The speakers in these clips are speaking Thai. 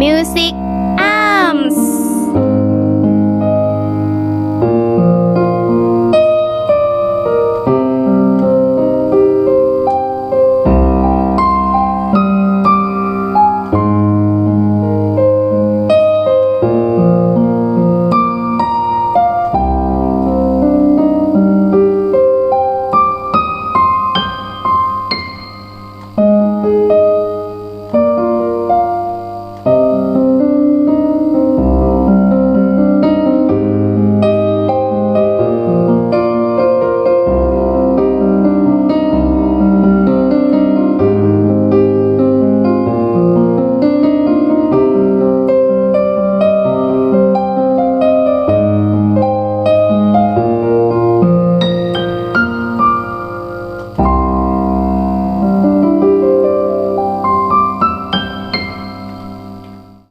Music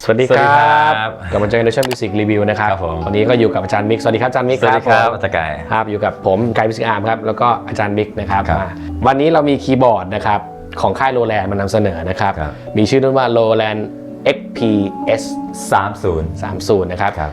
วัสดีคสวัสดีรัครับบกลับมาเจอกันในช่วงมิวสิกรีวิวนะครับครับผม วันนี้ก็อยู่กับอาจารย์มิกสวัสดีครับอาจารย์มิกสวัสดีครับผมอาจารย์กาย ครับอยู่กับผมไกด์มิวสิกอาร์มครับแล้วก็อาจารย์มิกนะครับครับอ่าวันนี้เรามีคีย์บอร์ดนะครับของค่ายโรแลนด์มานำเสนอนะครับครับมีชื่อรุ่นว่า Roland XPS 30 30นะครับ ครับ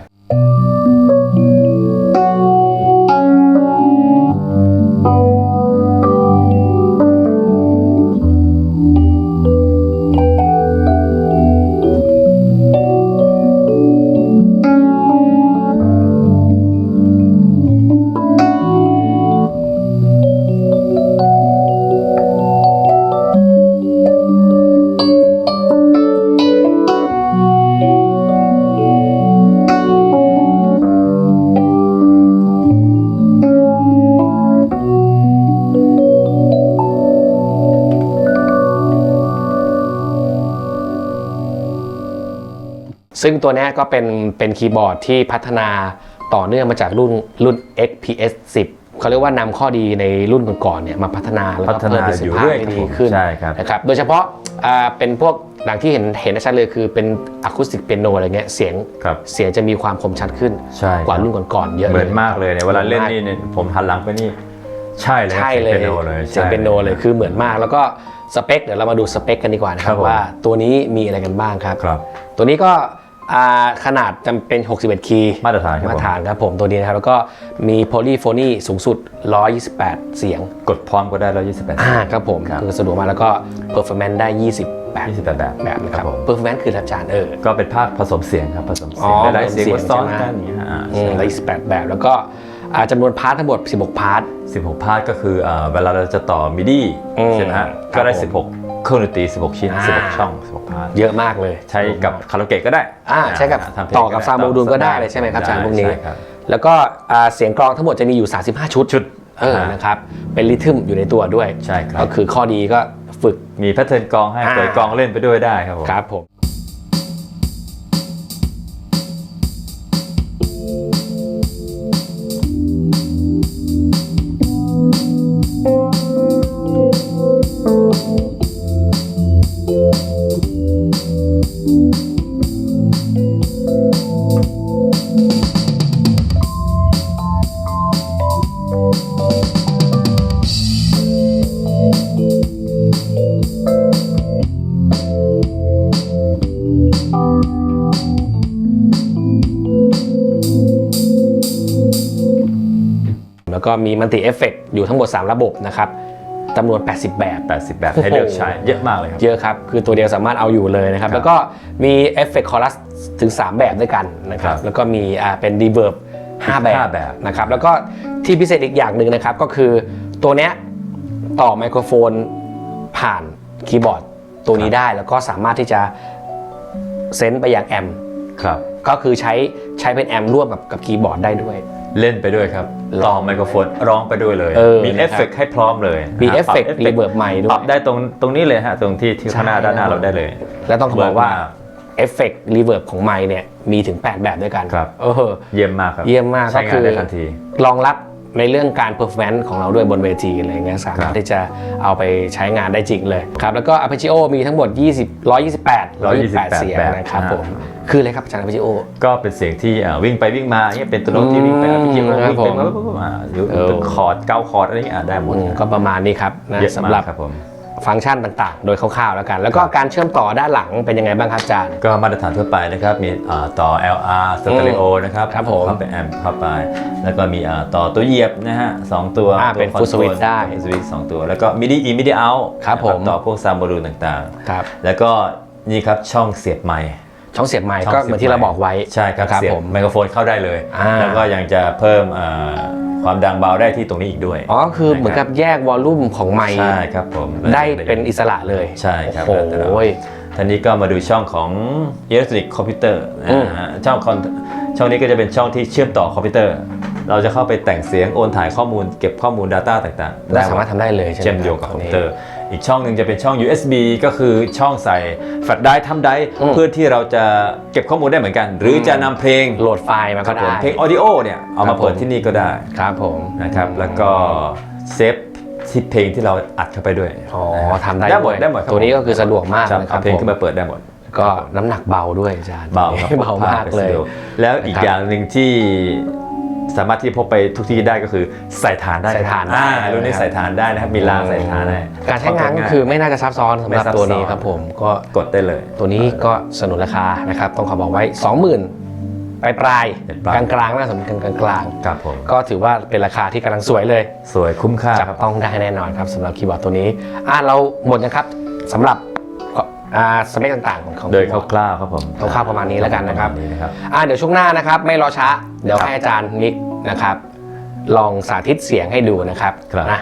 ซึ่งตัวเนี้ยก็เป็นเป็นคีย์บอร์ดที่พัฒนาต่อเนื่องมาจากรุ่นรุ่น XPS 10เขาเรียกว่านำข้อดีในรุ่นก่อนๆเนี่ยมาพัฒนาแล้วก็พัฒนาเพิ่มประสิทธิภาพอยู่เรื่อยให้ครับดีขึ้นใช่ครับนะครับโดยเฉพาะอ่าเป็นพวกหลังที่เห็นเห็นได้ชัดเลยคือเป็นอะคูสติกเปียโนอะไรเงี้ยเสียงครับเสียงจะมีความคมชัดขึ้นใช่ครับกว่ารุ่นก่อนๆเยอะเหเลมือยนมากเลยเนี่ยเวลาเล่นนี่เนี่ยผมหันหลังไปนี่ใช่เลยใช่เลยสีงปีโนเลยเสียงเปียโนเลยคือเหมือนมากแล้วก็สเปคเดี๋ยวเรามาดูสเปคกันดีกว่านะคครัรับบผมว่าตัวนี้มีอะไรกันบ้างครับครับตัวนี้ก็ อ่าขนาดจำเป็น 61 คีย์มาตรฐานครับมาตรผมฐานครับผมตัวนี้นะครับ แล้วก็มีโพลีโฟนีสูงสุด 128 เสียง กดพร้อมก็ได้แล้ว28อ่าครับผมครับคือสะดวกมากแล้วก็เพอร์ฟอร์แมนซ์ได้28แบบ28แบบแบบนะคครัรับบผมเพอร์ฟอร์แมนซ์คืออาจารย์เออ ก็เป็นภาคผสมเสียงครับ ผสมเสียงอ๋อหลายๆเสียงผสมเสียงมาซ้อนใช่ไหมกันอย่างเงี้ยอ่าอืใช่มแล้ว28 แบบ แล้วก็อ่าจำนวนพาร์ททั้งหมด 16 พาร์ท 16 พาร์ทก็คืออ่าเวลาเราจะต่อมิดี้อืมใช่ไหมฮะครับก็ได้ผม16 เครื่องดนตรี 16 ชิ้น อ่า 16 ช่อง 16พาร์ทเยอะมากเลย ใช้กับคาราโอเกะก็ได้อ่าใช้กับทำเพลงต่อกับได้ซาวด์โมดูลก็ได้เลยใช่ไหมครับอาจารย์พวกนี้ ใช่ครับ แล้วก็อ่าเสียงกลองทั้งหมดจะมีอยู่ 35 ชุดชุดเอออ่านนะครับ เป็นริทึมอยู่ในตัวด้วยใช่ครับ ก็คือข้อดีก็ฝึก มีแพทเทิร์นกลองให้อ่า เปิดกลองเล่นไปด้วยได้ครับผม ครับผม ก็มีมัลติเอฟเฟกอยู่ทั้งหมด 3 ระบบนะครับจำนวน 80 แบบ 80 แบบให้เลือกใช้เยอะมากเลยครับ เยอะครับ คือตัวเดียวสามารถเอาอยู่เลยนะครับครับแล้วก็มีเอฟเฟกต์คอรัสถึง 3 แบบด้วยกันนะครับครับแล้วก็มีอ่าเป็นรีเวิร์บ5แบบห้าแบบนะครับ แล้วก็ที่พิเศษอีกอย่างหนึ่งนะครับ ก็คือตัวเนี้ยต่อไมโครโฟนผ่านคีย์บอร์ดตัวนี้ได้แล้วก็สามารถที่จะเซนต์ไปอย่างแอมป์ครับก็คือใช้ใช้เป็นแอมป์ร่วมกับกับคีย์บอร์ดได้ด้วย เล่นไปด้วยครับร้ต่อองไมโครโฟนร้องไปด้วยเลย เออมีนะครับเอฟเฟกต์ให้พร้อมเลยมีนะเอฟเฟกปต์รีเวิร์บใหม่ด้วปรัยบได้ตรงตรงนี้เลยฮะตรงที่ที่ใช่ข้างหน้าด้านหน้าเราได้เลย แล้วต้องบอกว่าเวิร์กมากเอฟเฟกต์รีเวิร์บของไมค์เนี่ยมีถึง 8 แบบด้วยกันครับเออเยี่ยมมากครับเยี่ยมมากใช้ก็งาคืนอได้ทันทีรองรับ ในเรื่องการ performance ของเราด้วยบนเวทีอะไรเงี้ยสามารถที่จะเอาไปใช้งานได้จริงเลยครับแล้วก็ Arpeggio มีทั้งหมด 20 128 128 เสียงแบบนะครับอ่าผมคืออะไรครับอาจารย์ Arpeggio ก็เป็นเสียงที่อ่าวิ่งไปวิ่งมาเนี่ยเป็นตัวโน้ตที่วิ่งไปอืมพี่คิมครับวิ่งไปผมมาปุ๊บปุ๊บอ่าหรือเออเป็นคอร์ดเก้าคอร์ดอะไรอย่างเงี้ยอ่าได้หมดอืมก็ประมาณนี้ครับนะเยอะสำมาหรับกครับผม ฟังก์ชันต่างๆ โดยคร่าวๆแล้วกัน แล้วก็การเชื่อมต่อด้านหลังเป็นยังไงบ้างครับอาจารย์ ก็มาตรฐานทั่วไปนะครับ มีอ่าต่อ LR สเตอริโอนะครับครับผมเข้าไปแอมป์เข้าไป แล้วก็มีอ่าต่อตัวเหยียบนะฮะสองตัวอ่าตัวเป็นคอ full switch ได้ full switch สองตัว แล้วก็ MIDI in MIDI out ครับผมต่อพวกซาวด์บอลูนต่างครับๆแล้วก็นี่ครับช่องเสียบไมค์ ช่องเสียบไมค์ช่งก็เหมือนที่เราบอกไว้ใช่ครับนะเสียบผม ไมโครโฟนเข้าได้เลย อ่า แล้วก็ยังจะเพิ่มอ่าความดังเบาได้ที่ตรงนี้อีกด้วยอ๋อคือเหมือนกับแยกวอลลุ่มของไมค์ใช่ครับผมได้เป็นอิสระเลยใช่ครับโอ้แล้วแต่เราโหท่านนี้ก็มาดูช่องของอิเล็กทรอนิกส์คอมพิวเตอร์อืมนะฮะช่องคอนช่องนี้ก็จะเป็นช่องที่เชื่อมต่อคอมพิวเตอร์ เราจะเข้าไปแต่งเสียงโอนถ่ายข้อมูลเก็บข้อมูล Data ต่างๆและสามารถทำได้เลยใช่ไหมเชื่อมโยงกับตครอมงพินี้วเตอร์ อีกช่องหนึ่งจะเป็นช่อง USB ก็คือช่องใส่แฟลชไดรฟ์ทำไดรฟ์อืม เพื่อที่เราจะเก็บข้อมูลได้เหมือนกัน หรือจะนำเพลงโหลดไฟล์มาคก็รับผมได้ เพลงออดิโอเนี่ยเอาครัมาบผม เปิดที่นี่ก็ได้ครับผมนะครับแล้วก็เซฟที่เพลงที่เราอัดเข้าไปด้วยอ๋อทำได้ได้หมดวยได้หมดครับตัวนี้ก็คือสะดวกมากครับนะคเอารับเพลงผมขึ้นมาเปิดได้หมด ก็น้ำหนักเบาด้วยอาจารย์เบาครับเบามากเลย แล้วอีกนะครับ อย่างหนึ่งที่ สามารถที่พกไปทุกที่ได้ก็คือใส่ฐานได้ใส่ฐานได้ อ่รุ่นนี้ใส่ฐานได้นะครับมีรางใส่ฐานได้การใช้งานก็คือไม่น่าจะซับซ้อนสำหรับไม่ซับซ้อนตัวนี้ครับผมก็กดได้เลย ตัวนี้ก็สนุนราคานะครับต้องขอบอกไว้ 20,000ปลายปลายเป็นๆปลายกลางกลางๆน่าสนกลางกลางครับผมๆก็ถือว่าเป็นราคาที่กำลังสวยเลย สวยคุ้มค่าจับครับต้องได้แน่นอนครับสำหรับคีย์บอร์ดตัวนี้อ่าเราหมดนะครับสำหรับ อ่าสเปคต่างๆ ของของโดยคีย์บอร์คร่าวๆครับผมคร่าวๆประมาณนี้แล้วกันนะครับปมาณนี้นะครับ อ่าเดี๋ยวช่วงหน้านะครับ ไม่รอช้า เดี๋ยวครับให้อาจารย์มิกนะครับ ลองสาธิตเสียงให้ดูนะครับครับ นะ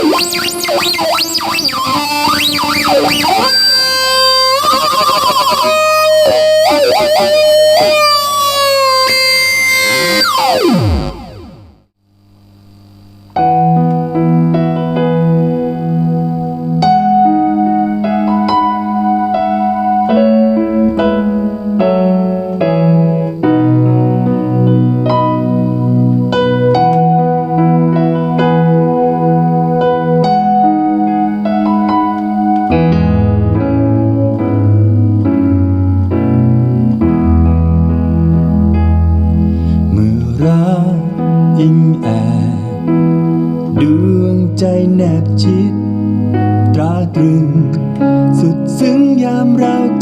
Oh!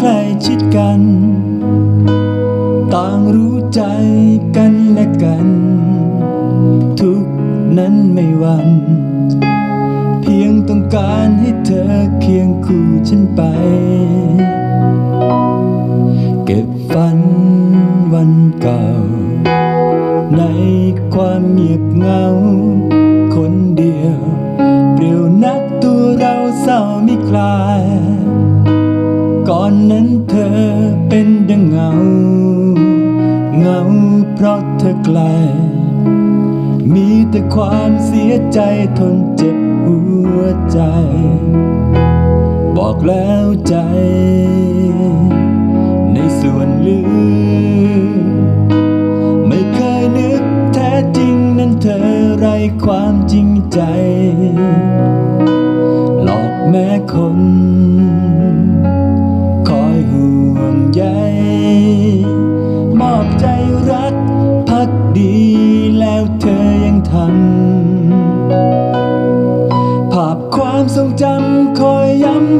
ล้ชิดกัน ต่างรู้ใจกันและกัน ทุกนั้นไม่วัน เพียงต้องการให้เธอเคียงคู่ฉันไป เก็บฝันวันเก่า ในความเงียบเงา คนเดียว เปลี่ยวนักตัวเราเศร้าไม่คลาย อนนั้นเธอเป็นดังเงา เงาเพราะเธอไกล มีแต่ความเสียใจทนเจ็บหัวใจ บอกแล้วใจ ในส่วนลึกไม่เคยนึกแท้จริงนั้นเธอไรความจริงใจ หลอกแม้คน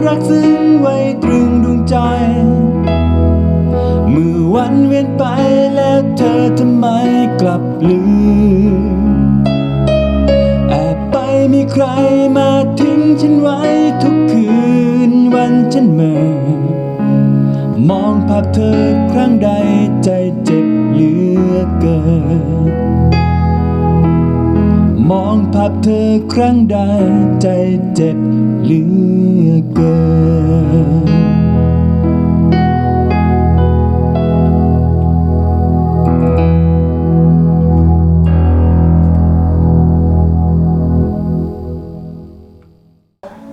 รักซึ้งไว้ตรึงดวงใจ เมื่อวันเวียนไปแล้วเธอทำไมกลับลืม แอบไปมีใครมาทิ้งฉันไว้ทุกคืนวันฉันเมื่อ มองภาพเธอครั้งใดใจเจ็บเหลือเกิน มองภาพเธอครั้งใดใจเจ็บเหลือเกิน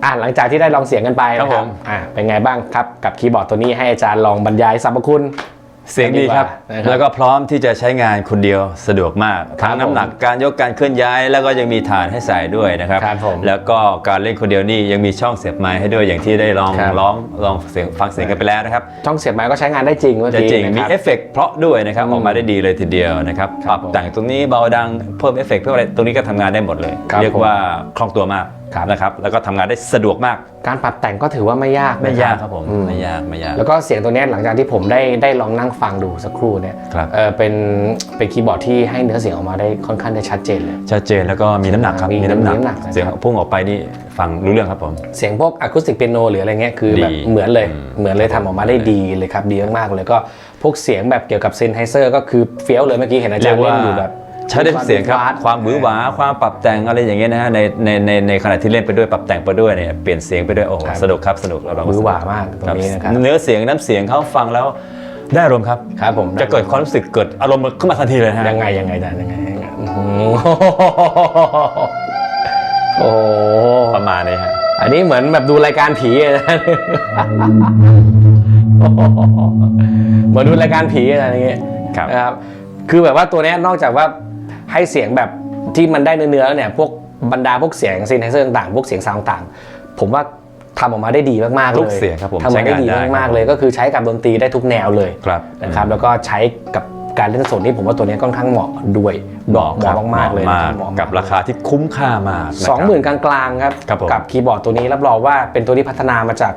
อะหลังจากที่ได้ลองเสียงกันไปครับนะคผรับมอะเป็นไงบ้างครับกับคีย์บอร์ดตัวนี้ให้อาจารย์ลองบรรยายสรรพคุณ เสียงดีครับ นะครับ แล้วก็พร้อมที่จะใช้งานคนเดียวสะดวกมากครับทั้งน้ำหนักการยกการเคลื่อนย้าย แล้วก็ยังมีฐานให้ใส่ด้วยนะครับ ครับผมแล้วก็การเล่นคนเดียวนี่ยังมีช่องเสียบไม้ให้ด้วยอย่างที่ได้ลองครับ ร้องลองเสียงฟังเสียงกันไปแล้วนะครับ ช่องเสียบไม้ก็ใช้งานได้จริงเมื่อจะกี้จริงนะมีครับเอฟเฟกต์เพราะด้วยนะครับอืมออกมาได้ดีเลยทีเดียวนะครับคปรัรับบผมแต่งตรงนี้เบาดังเพิ่มเอฟเฟกต์เพิ่มอะไรตรงนี้ก็ทำงานได้หมดเลย ครับเรียกว่าคล่องตัวมาก ครับนะครับแล้วก็ทำงานได้สะดวกมากการปรับแต่งก็ถือว่าไม่ยากไม่นะยากครับผมอืไม่ยากไม่ยาก แล้วก็เสียงตัวเนี้ยหลังจากที่ผมได้ได้ลองนั่งฟังดูสักครู่เนี่ยครับ เออเป็นเป็นคีย์บอร์ดที่ให้เนื้อเสียงออกมาได้ค่อนข้างได้ชัดเจนเลย ชัดเจนแล้วก็มีน้ำหนักครับมีมีน้ำหนัก มีน้ำหนักนะครับ เสียงพุ่งออกไปนี่ฟังรู้เรื่องครับผม เสียงพวกอะคูสติกเปียโนหรืออะไรเงี้ยคือแบบดีเหมือนเลยอืม เหมือนเลยทำออกมาได้ดีเลยครับดีมากๆเลยก็พวกเสียงแบบเกี่ยวกับเซนไฮเซอร์ก็คือเฟี้ยวเลยเมื่อกี้เห็นอาจารย์เล่นอยู่แบบ ใช้ได้ทุกเสียงครับวาดความหวือหวาความปรับแต่งอะไรอย่างเงี้ยนะฮะในในในในขณะที่เล่นไปด้วยปรับแต่งไปด้วยเนี่ยเปลี่ยนเสียงไปด้วยโอ้โหครับ สนุกครับสนุกเราหวือหวามากตรงนี้นะครับเนื้อเสียงน้ำเสียงเขาฟังแล้วได้อารมณ์ครับ ครับผมจะเกิดความรู้สึกเกิดอารมณ์ขึ้นมาทันทีเลยนะฮะ ยังไงยังไงอาจารย์ยังไงยังไงอื้อหือโอ้โหประมาณนี้ฮะอันนี้เหมือนแบบดูรายการผีเลยนะเหมือนดูรายการผีอะไรอย่างเงี้ย ครับ นะครับ คือแบบว่าตัวเนี้ยนอกจากว่า ให้เสียงแบบที่มันได้เนื้อๆแล้วเนี่ยพวกบรรดาพวกเสียงซินไทเซอร์ต่างๆ พวกเสียงซาวด์ต่างๆ ผมว่าทำออกมาได้ดีมากๆเลยทุกเสียงครับผมทำออกมาได้ดีใช้งานได้มากๆเลยก็คือใช้กับดนตรีได้ทุกแนวเลยครับนะครับแล้วก็ใช้กับการเล่นสดนี่ผมว่าตัวเนี้ยค่อนข้างเหมาะด้วยเหมาะเหมาะมากๆเลยหนะมาคกรับเหมาะมกับราคาที่คุ้มค่ามากะครับสองหมื่นกลางๆครับครับผมกับคีย์บอร์ดตัวนี้รับรองว่าเป็นตัวที่พัฒนามาจาก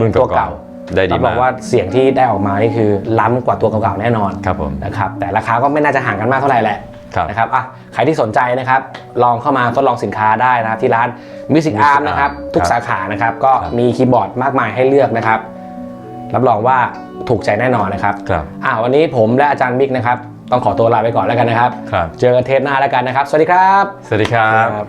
รุ่นตัวเก่าเก่าๆได้ดีรับรมาอกงว่าเสียงที่ได้ออกมานี่คือล้ำกว่าตัวเก่าๆแน่นอนครับผมนะครับแต่ราคาก็ไม่น่าจะห่างกันมากเท่าไหร่แหละครับ นะครับอะใครที่สนใจนะครับ ลองเข้ามาทดลองสินค้าได้นะครับที่ร้าน Music Music Arm Arm นะครับ ทุกครับสาขานะครับ ก็ครับมีคีย์บอร์ดมากมายให้เลือกนะครับ รับรองว่าถูกใจแน่นอนนะครับครับอะวันนี้ผมและอาจารย์มิกนะครับ ต้องขอตัวลาไปก่อนแล้วกันนะครับครับเจอกันเทปหน้าแล้วกันนะครับ สวัสดีครับ สวัสดีครับ